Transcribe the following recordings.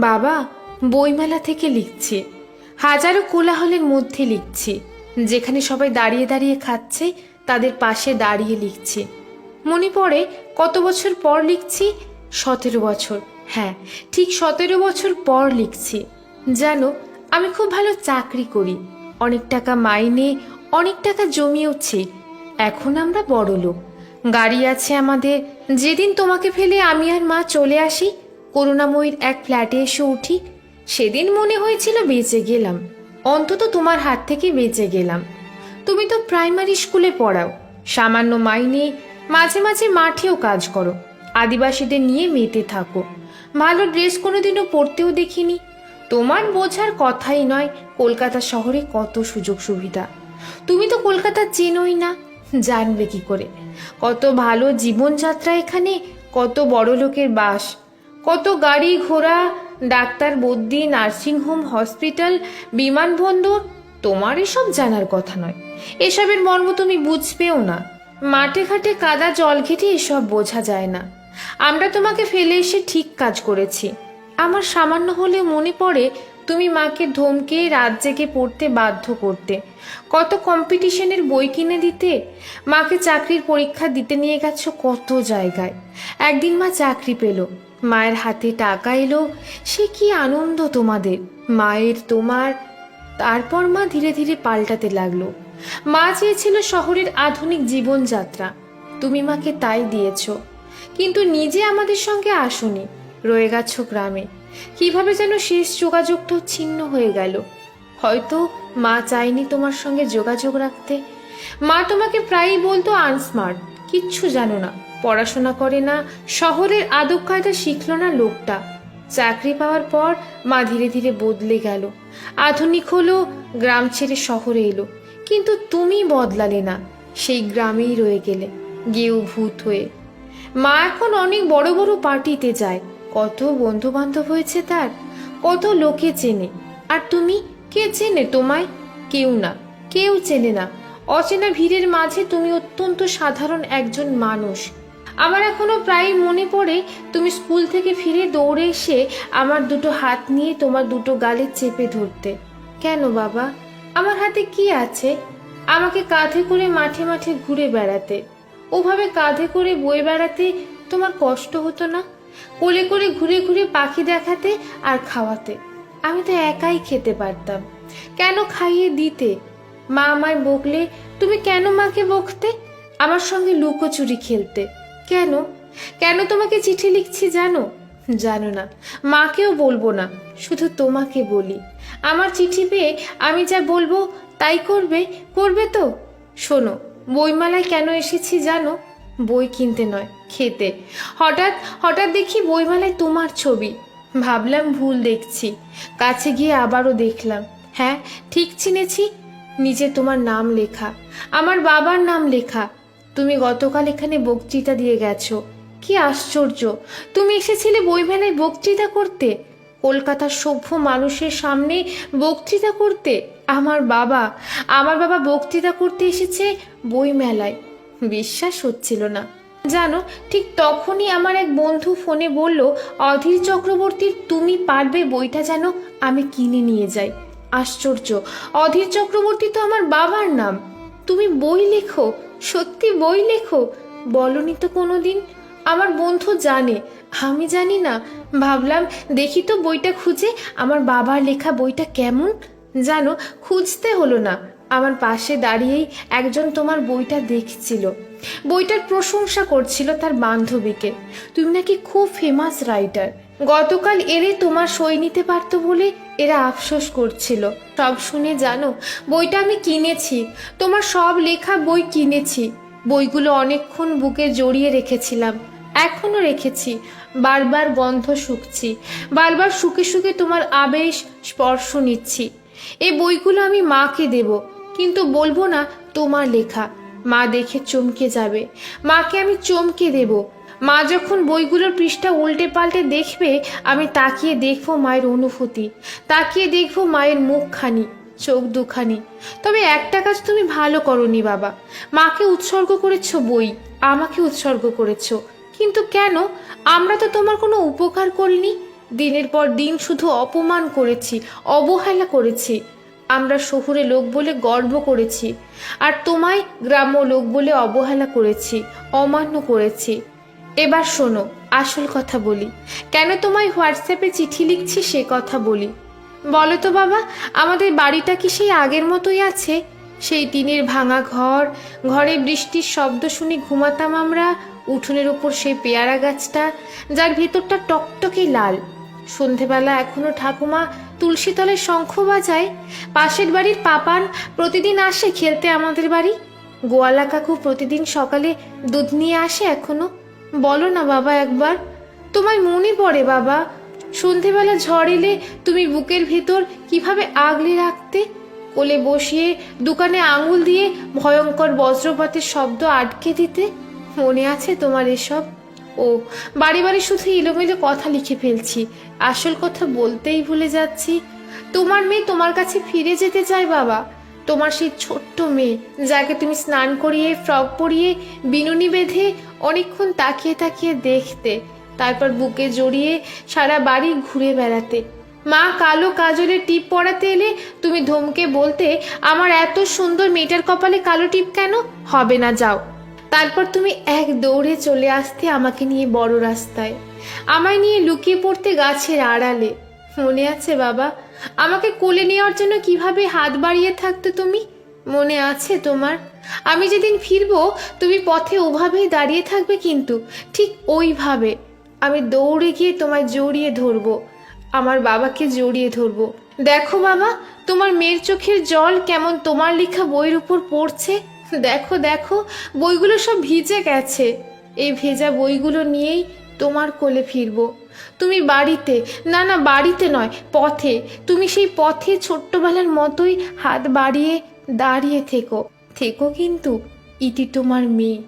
বাবা, বইমেলা থেকে লিখছি। হাজারো কোলাহলের মধ্যে লিখছি। যেখানে সবাই দাঁড়িয়ে দাঁড়িয়ে খাচ্ছে, তাদের পাশে দাঁড়িয়ে লিখছি। মনে পড়ে কত বছর পর লিখছি? সতেরো বছর। হ্যাঁ ঠিক সতেরো বছর পর লিখছি। জানো, আমি খুব ভালো চাকরি করি। অনেক টাকা মাইনে, অনেক টাকা জমিয়েওছি। এখন আমরা বড় লোক গাড়ি আছে আমাদের। যেদিন তোমাকে ফেলে আমি আর মা চলে আসি করুণাময়ীর এক ফ্ল্যাটে এসে উঠি। সেদিন মনে হয়েছিল বেঁচে গেলাম। অন্তত তোমার হাত থেকে বেঁচে গেলাম। তুমি তো প্রাইমারি স্কুলে পড়াও। সামান্য মাইনে মাঝে মাঝে মাঠেও কাজ করো। আদিবাসীদের নিয়ে মেতে থাকো। ভালো ড্রেস কোনোদিনও পরতেও দেখিনি। তোমার বোঝার কথাই নয়, কলকাতা শহরে কত সুযোগ সুবিধা। তুমি তো কলকাতা চেনোই না, জানবে কি করে? কত ভালো জীবনযাত্রা এখানে, কত বড় লোকের বাস। কত গাড়ি ঘোড়া, ডাক্তার বদ্যি নার্সিংহোম হসপিটাল, বিমানবন্দর? তোমার এসব জানার কথা নয়। এসবের মর্ম তুমি বুঝবেও না। মাঠে ঘাটে কাদা জল ঘেটে এসব বোঝা যায় না। আমরা তোমাকে ফেলে এসে ঠিক কাজ করেছি। আমার সামান্য হলে মনে পড়ে তুমি মাকে ধমকে, রাত জেগে পড়তে বাধ্য করতে। কত কম্পিটিশনের বই কিনে দিতে। মাকে চাকরির পরীক্ষা দিতে নিয়ে গেছো কত জায়গায়। একদিন মা চাকরি পেল। মায়ের হাতে টাকা এলো, সে কি আনন্দ তোমাদের। মায়ের তোমার, তারপর মা ধীরে ধীরে পাল্টাতে লাগল। মা চেয়েছিল শহরের আধুনিক জীবনযাত্রা। তুমি মাকে তাই দিয়েছ। কিন্তু নিজে আমাদের সঙ্গে আসনি, রয়ে গেছো গ্রামে। কীভাবে যেন শেষ যোগাযোগটাও ছিন্ন হয়ে গেল। হয়তো মা চায়নি তোমার সঙ্গে যোগাযোগ রাখতে। মা তোমাকে প্রায়ই বলতো, আনস্মার্ট, কিচ্ছু জানো না। পড়াশোনা করে না শহরের আদব কায়দা শিখল না লোকটা। চাকরি পাওয়ার পর মা ধীরে ধীরে বদলে গেল। আধুনিক হলো, গ্রাম ছেড়ে শহরে এলো। কিন্তু তুমি বদলালে না, সেই গ্রামেই রয়ে গেলে, গেউ ভূত হয়ে। মা এখন অনেক বড় বড় পার্টিতে যায়। কত বন্ধু বান্ধব হয়েছে তার, কত লোকে চেনে। আর তুমি, কে চেনে তোমায়? কেউ না, কেউ চেনে না। অচেনা ভিড়ের মাঝে তুমি অত্যন্ত সাধারণ একজন মানুষ। আমার এখনও প্রায় মনে পড়ে তুমি স্কুল থেকে ফিরে দৌড়ে এসে আমার দুটো হাত নিয়ে তোমার দুটো গালে চেপে ধরতে। কেন বাবা? আমার হাতে কি আছে? আমাকে কাঁধে করে মাঠে মাঠে ঘুরে বেড়াতে। ওভাবে কাঁধে করে বয়ে বেড়াতে তোমার কষ্ট হতো না? কোলে করে ঘুরে ঘুরে পাখি দেখাতে আর খাওয়াতে। আমি তো একাই খেতে পারতাম। কেন খাইয়ে দিতে? মা আমায় বকলে, তুমি কেন মাকে বকতে? আমার সঙ্গে লুকোচুরি খেলতে। কেন? কেন তোমাকে চিঠি লিখছি জানো? জানো না। মাকেও বলব না, শুধু তোমাকে বলি। আমার চিঠি পেয়ে আমি যা বলব তাই করবে করবে তো? শোনো, বইমালায় কেন এসেছি জানো? বই কিনতে নয়, খেতে। হঠাৎ হঠাৎ দেখি বইমালায় তোমার ছবি। ভাবলাম ভুল দেখছি, কাছে গিয়ে আবারও দেখলাম। হ্যাঁ ঠিক চিনেছি নিচে তোমার নাম লেখা। আমার বাবার নাম লেখা। তুমি গতকাল এখানে বক্তৃতা দিয়ে গেছো। কি আশ্চর্য! তুমি এসেছিলে বইমেলায় বক্তৃতা করতে। কলকাতার সভ্য মানুষের সামনে বক্তৃতা করতে। আমার বাবা আমার বাবা বক্তৃতা করতে এসেছে বইমেলায়। বিশ্বাস হচ্ছিল না। জানো, ঠিক তখনই আমার এক বন্ধু ফোনে বলল, অধীর চক্রবর্তীর তুমি পারবে বইটা যেন আমি কিনে নিয়ে যাই। আশ্চর্য! অধীর চক্রবর্তী তো আমার বাবার নাম। তুমি বই লেখো, সত্যি বই লেখো? বলনি তো কোনোদিন। আমার বন্ধু জানে, আমি জানি না। ভাবলাম, দেখি তো বইটা খুঁজে, আমার বাবার লেখা বইটা কেমন? জানো, খুঁজতে হলো না। আমার পাশে দাঁড়িয়েই একজন তোমার বইটা দেখছিল। বইটার প্রশংসা করছিল তার বান্ধবীকে। তুমি নাকি খুব ফেমাস রাইটার গতকাল এরে তোমার সই নিতে পারতো বলে এরা আফসোস করছিল। সব শুনে জানো, বইটা আমি কিনেছি। তোমার সব লেখা বই কিনেছি। বইগুলো অনেকক্ষণ বুকে জড়িয়ে রেখেছিলাম। এখনও রেখেছি। বারবার গন্ধ শুকছি। বারবার শুকে শুকে তোমার আবেশ স্পর্শ নিচ্ছি। এই বইগুলো আমি মাকে দেব, কিন্তু বলব না তোমার লেখা। মা দেখে চমকে যাবে। মাকে আমি চমকে দেব। মা যখন বইগুলোর পৃষ্ঠা উল্টে পাল্টে দেখবে, আমি তাকিয়ে দেখব মায়ের অনুভূতি। তাকিয়ে দেখব মায়ের মুখখানি, চোখ দুখানি। তবে একটা কাজ তুমি ভালো করনি বাবা। মাকে উৎসর্গ করেছ বই, আমাকে উৎসর্গ করেছ। কিন্তু কেন? আমরা তো তোমার কোনো উপকার করিনি। দিনের পর দিন শুধু অপমান করেছি, অবহেলা করেছি। আমরা শহুরে লোক বলে গর্ব করেছি। আর তোমায় গ্রাম্য লোক বলে অবহেলা করেছি, অমান্য করেছি। এবার শোনো, আসল কথা বলি। কেন তোমায় হোয়াটসঅ্যাপে চিঠি লিখছি সে কথা বলি? বলো তো বাবা, আমাদের বাড়িটা কি সেই আগের মতোই আছে? সেই টিনের ভাঙা ঘর, ঘরে বৃষ্টির শব্দ শুনে ঘুমাতাম আমরা, উঠোনের ওপর সেই পেয়ারা গাছটা, যার ভেতরটা টকটকে লাল। সন্ধেবেলা এখনও ঠাকুমা তুলসী তলায় শঙ্খ বাজায়, পাশের বাড়ির পাপান প্রতিদিন আসে খেলতে আমাদের বাড়ি? গোয়ালা কাকু প্রতিদিন সকালে দুধ নিয়ে আসে এখনও? বলো না বাবা একবার। তোমায় মনে পড়ে বাবা। সন্ধেবেলা ঝড় এলে তুমি বুকের ভেতর কীভাবে আগলে রাখতে? কোলে বসিয়ে দোকানে আঙুল দিয়ে ভয়ঙ্কর বজ্রপাতের শব্দ আটকে দিতে? মনে আছে তোমার এসব? ও, বাড়ি বাড়ি শুধু এলোমেলো কথা লিখে ফেলছি। আসল কথা বলতেই ভুলে যাচ্ছি। তোমার মেয়ে তোমার কাছে ফিরে যেতে চায় বাবা। তোমার সেই ছোট্ট মেয়ে, যাকে তুমি স্নান করিয়ে, ফ্রক পরিয়ে, বিনুনি বেঁধে অনেকক্ষণ তাকিয়ে তাকিয়ে দেখতে, তারপর বুকে জড়িয়ে সারা বাড়ি ঘুরে বেড়াতে। মা কালো কাজলের টিপ পরাতে এলে তুমি ধমকে বলতে, আমার এত সুন্দর মেয়েটার কপালে কালো টিপ কেন? হবে না, যাও। তারপর তুমি এক দৌড়ে চলে আসতে আমাকে নিয়ে বড় রাস্তায়। আমায় নিয়ে লুকিয়ে পড়তে গাছের আড়ালে। মনে আছে বাবা? আমাকে কোলে নেওয়ার জন্য কীভাবে হাত বাড়িয়ে থাকতে তুমি? মনে আছে তোমার? আমি যেদিন ফিরবো, তুমি পথে ওভাবেই দাঁড়িয়ে থাকবে কিন্তু, ঠিক ওইভাবে। আমি দৌড়ে গিয়ে তোমায় জড়িয়ে ধরবো, আমার বাবাকে জড়িয়ে ধরবো। দেখো বাবা, তোমার মেয়ের চোখের জল কেমন তোমার লেখা বইয়ের উপর পড়ছে? দেখো দেখো, বইগুলো সব ভিজে গেছে। এই ভেজা বইগুলো নিয়েই তোমার কোলে ফিরবো। তুমি বাড়িতে, না না, বাড়িতে নয়, পথে। তুমি সেই পথে ছোট্টবেলার মতোই হাত বাড়িয়ে দাঁড়িয়ে থেকো। থেকো কিন্তু, ইতি তোমার মেয়ে।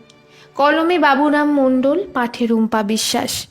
কলমে বাবুরাম মণ্ডল, পাঠে রুম্পা বিশ্বাস।